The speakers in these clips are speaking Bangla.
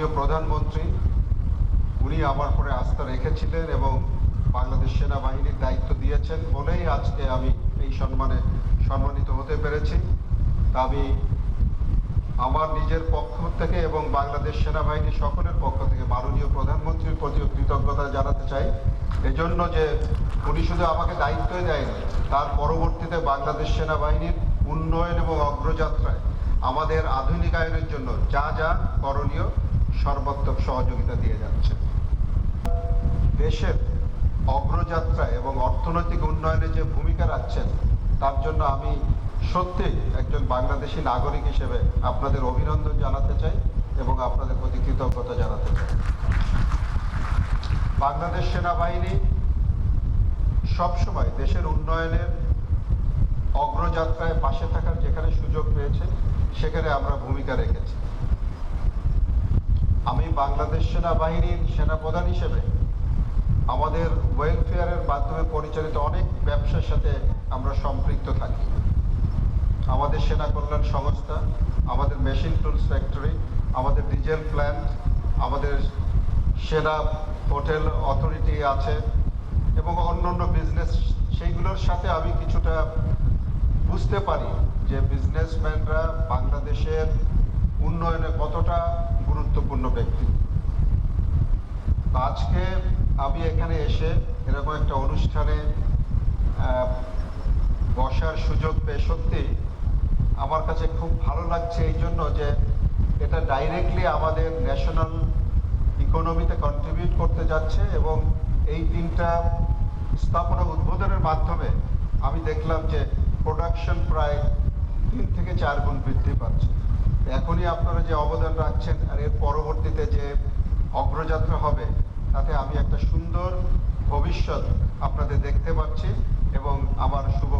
মাননীয় প্রধানমন্ত্রী, উনি আমার পরে আস্থা রেখেছিলেন এবং বাংলাদেশ সেনাবাহিনীর দায়িত্ব দিয়েছেন বলেই আজকে আমি এই সম্মানে সম্মানিত হতে পেরেছি। আমি আমার নিজের পক্ষ থেকে এবং বাংলাদেশ সেনাবাহিনী সকলের পক্ষ থেকে মাননীয় প্রধানমন্ত্রীর প্রতিও কৃতজ্ঞতা জানাতে চাই। এজন্য যে উনি শুধু আমাকে দায়িত্বই দেয়নি তার পরবর্তীতে বাংলাদেশ সেনাবাহিনীর উন্নয়ন এবং অগ্রযাত্রায় আমাদের আধুনিকায়নের জন্য যা যা করণীয় সর্বাত্মক সহযোগিতা দিয়ে যাচ্ছে। দেশের অগ্রযাত্রায় এবং অর্থনৈতিক উন্নয়নে যে ভূমিকা রাখছেন, তার জন্য আমি সত্যি একজন বাংলাদেশি নাগরিক হিসেবে আপনাদের অভিনন্দন জানাতে চাই এবং আপনাদের প্রতি কৃতজ্ঞতা জানাতে চাই। বাংলাদেশ সেনাবাহিনী সবসময় দেশের উন্নয়নের অগ্রযাত্রায় পাশে থাকার যেখানে সুযোগ পেয়েছে, সেখানে আমরা ভূমিকা রেখেছি। বাংলাদেশ সেনাবাহিনীর সেনাপ্রধান হিসেবে আমাদের ওয়েলফেয়ারের মাধ্যমে পরিচালিত অনেক ব্যবসার সাথে আমরা সম্পৃক্ত থাকি। আমাদের সেনা কল্যাণ সংস্থা, আমাদের মেশিন টুলস ফ্যাক্টরি আমাদের ডিজেল প্ল্যান্ট আমাদের সেনা হোটেল অথরিটি আছে এবং অন্যান্য বিজনেস সেইগুলোর সাথে আমি কিছুটা বুঝতে পারি যে বিজনেসম্যানরা বাংলাদেশের উন্নয়নে কতটা গুরুত্বপূর্ণ ব্যক্তি। আজকে আমি এখানে এসে এরকম একটা অনুষ্ঠানে বসার সুযোগ পেয়ে সত্যি আমার কাছে খুব ভালো লাগছে এই জন্য যে এটা ডাইরেক্টলি আমাদের ন্যাশনাল ইকোনমিতে কন্ট্রিবিউট করতে যাচ্ছে এবং এই তিনটা স্থাপনা উদ্বোধনের মাধ্যমে আমি দেখলাম যে প্রোডাকশন প্রায় তিন থেকে চার গুণ বৃদ্ধি পাচ্ছে। এখনই আপনারা যে অবদান রাখছেন আর এর পরবর্তীতে যে অগ্রযাত্রা হবে, তাতে আমি একটা সুন্দর ভবিষ্যৎ আপনাদের দেখতে পাচ্ছি এবং আমার শুভকামনা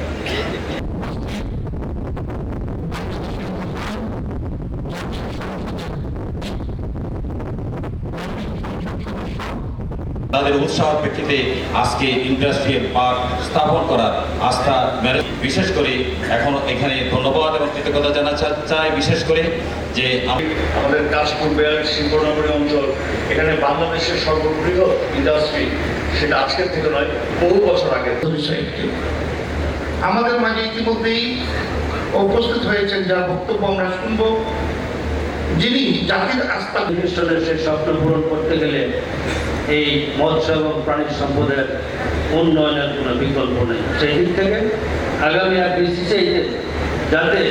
তাদের উৎসাহ প্রেক্ষিতে আজকে ইন্ডাস্ট্রিয়াল পার্ক স্থাপন করার আস্থা ম্যারেজ বিশেষ করে এখন এখানে ধন্যবাদ এবং কৃতজ্ঞতা জানা চাই, বিশেষ করে যে আমি আমাদের কাশপুর বেয়ার শিল্পনগরী অঞ্চল, এখানে বাংলাদেশের সর্ববৃহৎ ইন্ডাস্ট্রি সেটা আজকের থেকে নয়, বহু বছর আগে আমাদের মাঝে ইতিমধ্যেই উপস্থিত হয়েছেন যার বক্তব্য আমরা শুনব। যিনি জাতির আস্থা প্রতিষ্ঠানের সেই স্বপ্ন পূরণ করতে গেলে এই মৎস্য এবং প্রাণী সম্পদের উন্নয়নের কোনো বিকল্প নেই। সেই দিক থেকে আগামী আর বিসিসিআইতে যাতে